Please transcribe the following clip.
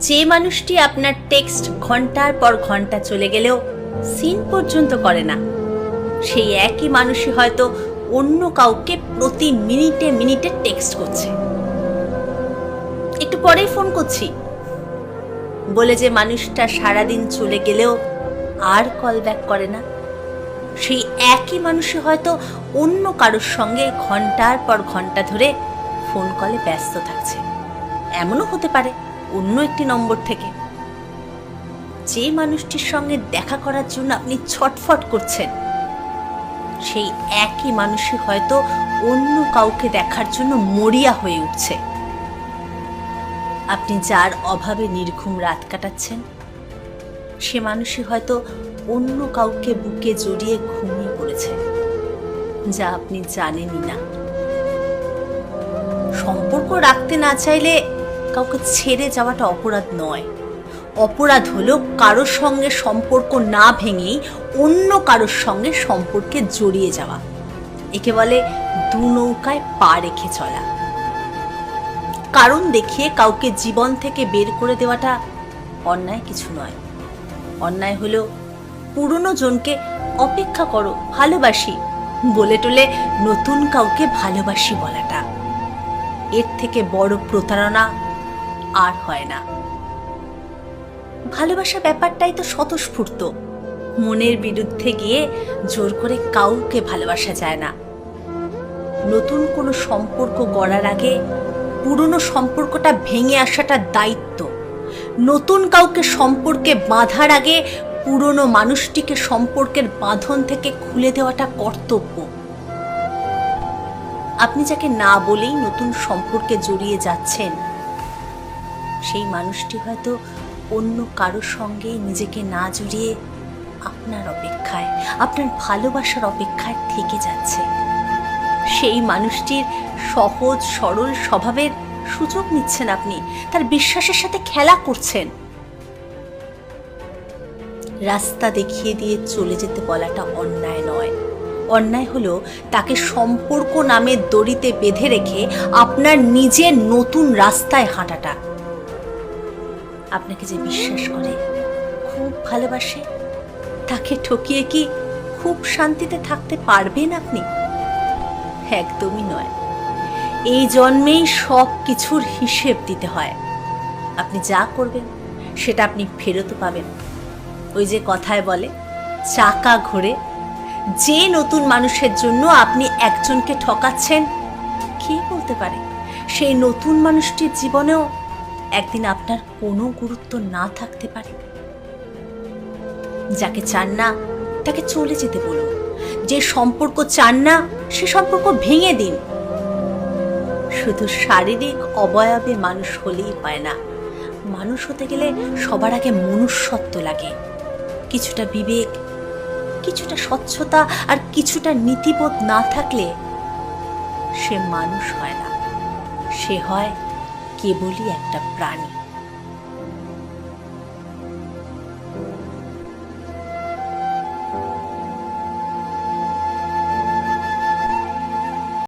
যে মানুষটি আপনার টেক্সট ঘণ্টার পর ঘণ্টা চলে গেলেও সিন পর্যন্ত করে না। সেই একই মানুষই হয়তো অন্য কাউকে প্রতি মিনিটে মিনিটে টেক্সট করছে। একটু পরেই ফোন করছি। বলে যে মানুষটা সারাদিন চলে গেলেও আর কল ব্যাক করে না। সেই একই মানুষই হয়তো অন্য কারোর সঙ্গে ঘণ্টার পর ঘণ্টা ধরে ফোন কলে ব্যস্ত থাকছে। এমনও হতে পারে। অন্য একটি নম্বর থেকে। যে মানুষটির সঙ্গে দেখা করার জন্য আপনি ছটফট করছেন, সেই একই মানুষই হয়তো অন্য কাউকে দেখার জন্য মরিয়া হয়ে উঠছে। আপনি যার অভাবে নির্ঘুম রাত কাটাচ্ছেন, সে মানুষই হয়তো অন্য কাউকে বুকে জড়িয়ে ঘুমিয়ে পড়েছে, যা আপনি জানেনই না। সম্পর্ক রাখতে না চাইলে কাউকে ছেড়ে যাওয়াটা অপরাধ নয়। অপরাধ হলো কারোর সঙ্গে সম্পর্ক না ভেঙেই অন্য কারোর সঙ্গে সম্পর্কে জড়িয়ে যাওয়া। একে বলে দু নৌকায় পা রেখে চলা। কারণ দেখিয়ে কাউকে জীবন থেকে বের করে দেওয়াটা অন্যায় কিছু নয়। অন্যায় হলো পুরনো জনকে অপেক্ষা করো, ভালোবাসি, বলে টলে নতুন কাউকে ভালোবাসি বলাটা। এর থেকে বড় প্রতারণা আর হয় না। ভালোবাসা ব্যাপারটাই তো স্বতঃস্ফূর্ত। মনের বিরুদ্ধে গিয়ে জোর করে কাউকে ভালোবাসা যায় না। নতুন কোনো সম্পর্ক গড়ার আগে পুরনো সম্পর্কটা ভেঙে আসাটা দায়িত্ব। নতুন কাউকে সম্পর্কে বাঁধার আগে পুরনো মানুষটিকে সম্পর্কের বাঁধন থেকে খুলে দেওয়াটা কর্তব্য। আপনি যাকে না বলেই নতুন সম্পর্কে জড়িয়ে যাচ্ছেন সেই মানুষটি হয়তো অন্য কারোর সঙ্গে নিজেকে না জড়িয়ে আপনার অপেক্ষায়, আপনার ভালোবাসার অপেক্ষায় থেকে যাচ্ছে। সেই মানুষটির সহজ, সরল স্বভাবের সুযোগ নিচ্ছেন আপনি। তার বিশ্বাসের সাথে খেলা করছেন। রাস্তা দেখিয়ে দিয়ে চলে যেতে বলাটা অন্যায় নয়। অন্যায় হলো তাকে সম্পর্ক নামের দড়িতে বেঁধে রেখে আপনার নিজের নতুন রাস্তায় হাঁটাটা। আপনাকে যে বিশ্বাস করে, খুব ভালোবাসে, তাকে ঠকিয়ে কি খুব শান্তিতে থাকতে পারবেন আপনি? একদমই নয়। এই জন্মেই সব কিছুর হিসেব দিতে হয়। আপনি যা করবেন, সেটা আপনি ফেরতও পাবেন। ওই যে কথায় বলে, চাকা ঘোরে, যে নতুন মানুষের জন্য আপনি একজনকে ঠকাচ্ছেন, কে বলতে পারে? সেই নতুন মানুষটির জীবনেও একদিন আপনার কোনো গুরুত্ব না থাকতে পারে। যাকে চান না, তাকে চলে যেতে বলুন। যে সম্পর্ক চান না, সে সম্পর্ক ভেঙে দিন। শুধু শারীরিক অবয়বে মানুষ হলেই হয় না। মানুষ হতে গেলে সবার আগে মনুষ্যত্ব লাগে। কিছুটা বিবেক, কিছুটা স্বচ্ছতা আর কিছুটা নীতিবোধ না থাকলে সে মানুষ হয় না। সে হয় কেবলই একটা প্রাণী।